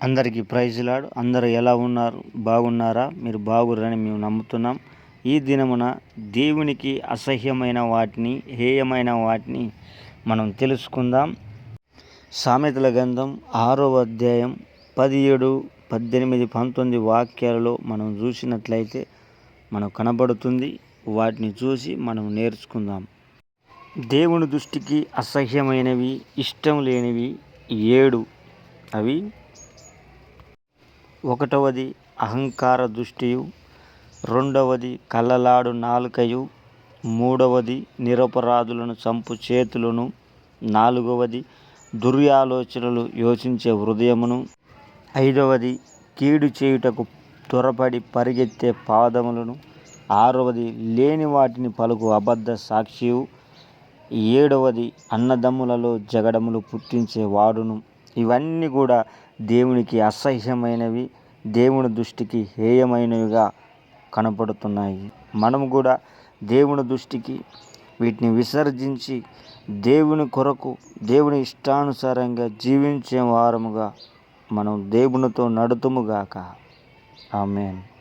అందరికీ ప్రైజ్లాడు అందరూ ఎలా ఉన్నారు? బాగున్నారా? మీరు బాగురని మేము నమ్ముతున్నాం. ఈ దినమున దేవునికి అసహ్యమైన వాటిని హేయమైన వాటిని మనం తెలుసుకుందాం. సామెతల గంధం ఆరో అధ్యాయం పదిహేడు పద్దెనిమిది పంతొమ్మిది వాక్యాలలో మనం చూసినట్లయితే మనకు కనబడుతుంది. వాటిని చూసి మనం నేర్చుకుందాం. దేవుని దృష్టికి అసహ్యమైనవి ఇష్టం లేనివి ఏడు. అవి ఒకటవది అహంకార దృష్టియు రెండవది కళ్ళలాడు నాలుకయు మూడవది నిరపరాధులను చంపు చేతులను నాలుగవది దుర్యాలోచనలు యోచించే హృదయమును ఐదవది కీడు చేయుటకు త్వరపడి పరిగెత్తే పాదములను ఆరవది లేని వాటిని పలుకు అబద్ధ సాక్షియు ఏడవది అన్నదమ్ములలో జగడములు పుట్టించే వాడును. ఇవన్నీ కూడా దేవునికి అసహ్యమైనవి దేవుని దృష్టికి హేయమైనవిగా కనపడుతున్నాయి. మనం కూడా దేవుని దృష్టికి వీటిని విసర్జించి దేవుని కొరకు దేవుని ఇష్టానుసారంగా జీవించే వారముగా మనం దేవునితో నడుతుముగాక ఆమెన్.